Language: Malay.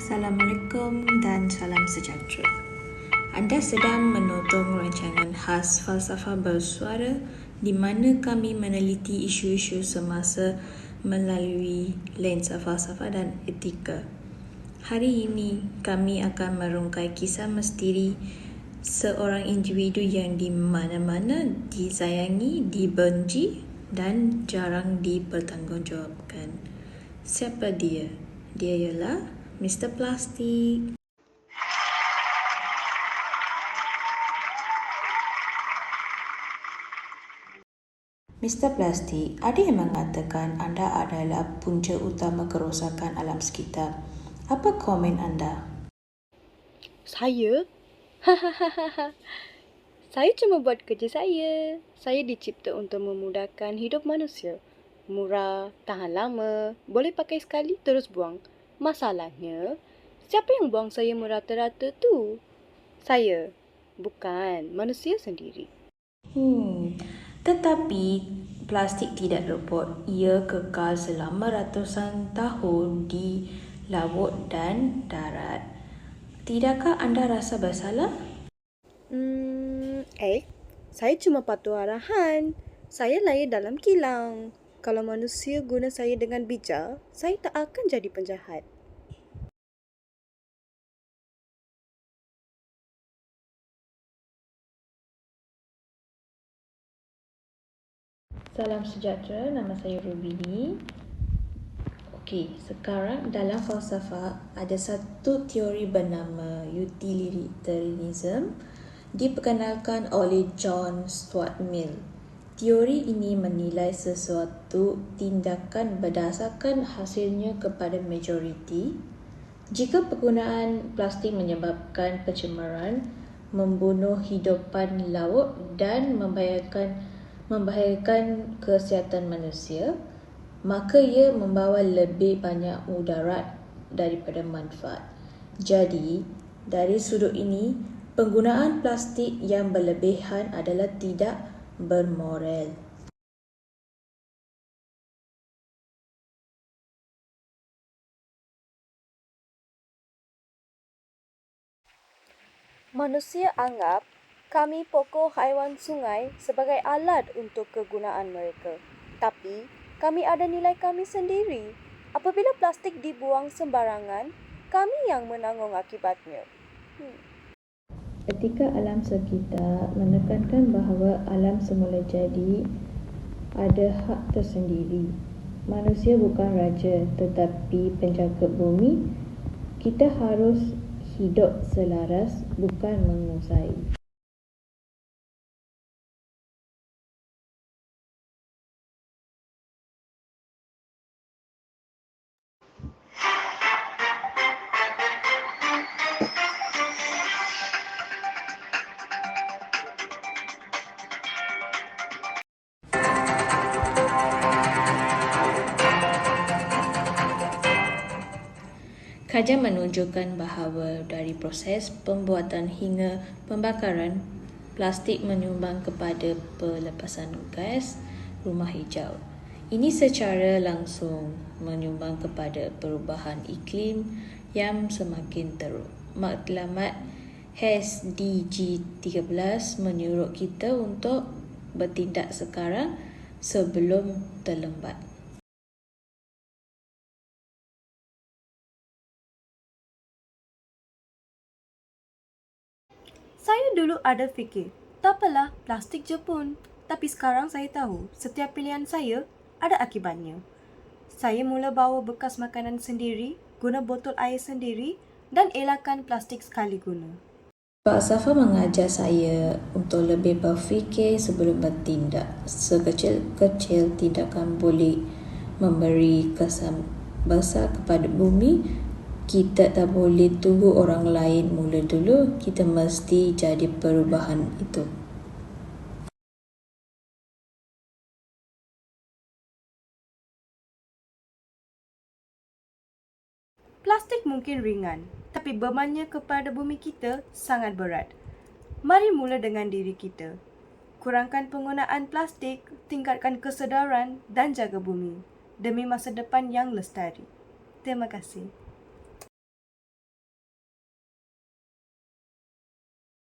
Assalamualaikum dan salam sejahtera. Anda sedang menonton rancangan khas Falsafah Bersuara di mana kami meneliti isu-isu semasa melalui lensa falsafah dan etika. Hari ini kami akan merungkai kisah misteri seorang individu yang di mana-mana disayangi, dibenci dan jarang dipertanggungjawabkan. Siapa dia? Dia ialah Mr. Plastik. Mr. Plastik, ada yang mengatakan anda adalah punca utama kerosakan alam sekitar. Apa komen anda? Saya? saya cuma buat kerja saya. Saya dicipta untuk memudahkan hidup manusia. Murah, tahan lama, boleh pakai sekali terus buang. Masalahnya, siapa yang buang saya merata-rata tu? Saya, bukan manusia sendiri. Hmm, tetapi plastik tidak robot. Ia kekal selama ratusan tahun di laut dan darat. Tidakkah anda rasa bersalah? Hmm, eh, saya cuma patuh arahan. Saya lahir dalam kilang. Kalau manusia guna saya dengan bijak, saya tak akan jadi penjahat. Salam sejahtera, nama saya Rubini. Okey, sekarang dalam falsafah ada satu teori bernama utilitarianism diperkenalkan oleh John Stuart Mill. Teori ini menilai sesuatu tindakan berdasarkan hasilnya kepada majoriti. Jika penggunaan plastik menyebabkan pencemaran, membunuh hidupan laut dan membahayakan membahayakan kesihatan manusia, maka ia membawa lebih banyak mudarat daripada manfaat. Jadi, dari sudut ini, penggunaan plastik yang berlebihan adalah tidak bermoral. Manusia anggap kami pokok haiwan sungai sebagai alat untuk kegunaan mereka. Tapi, kami ada nilai kami sendiri. Apabila plastik dibuang sembarangan, kami yang menanggung akibatnya. Hmm. Etika alam sekitar menekankan bahawa alam semula jadi ada hak tersendiri. Manusia bukan raja tetapi penjaga bumi. Kita harus hidup selaras bukan menguasai. Kajian menunjukkan bahawa dari proses pembuatan hingga pembakaran, plastik menyumbang kepada pelepasan gas rumah hijau. Ini secara langsung menyumbang kepada perubahan iklim yang semakin teruk. Matlamat SDG 13 menyuruh kita untuk bertindak sekarang sebelum terlambat. Saya dulu ada fikir, tak apalah, plastik je pun. Tapi sekarang saya tahu, setiap pilihan saya ada akibatnya. Saya mula bawa bekas makanan sendiri, guna botol air sendiri dan elakkan plastik sekali guna. Falsafah mengajar saya untuk lebih berfikir sebelum bertindak. Sekecil-kecil tindakan boleh memberi kesan besar kepada bumi kita tak boleh tunggu orang lain mula dulu kita mesti jadi perubahan itu Plastik mungkin ringan, tapi bebannya kepada bumi kita sangat berat. Mari mula dengan diri kita. Kurangkan penggunaan plastik, tingkatkan kesedaran dan jaga bumi demi masa depan yang lestari. Terima kasih.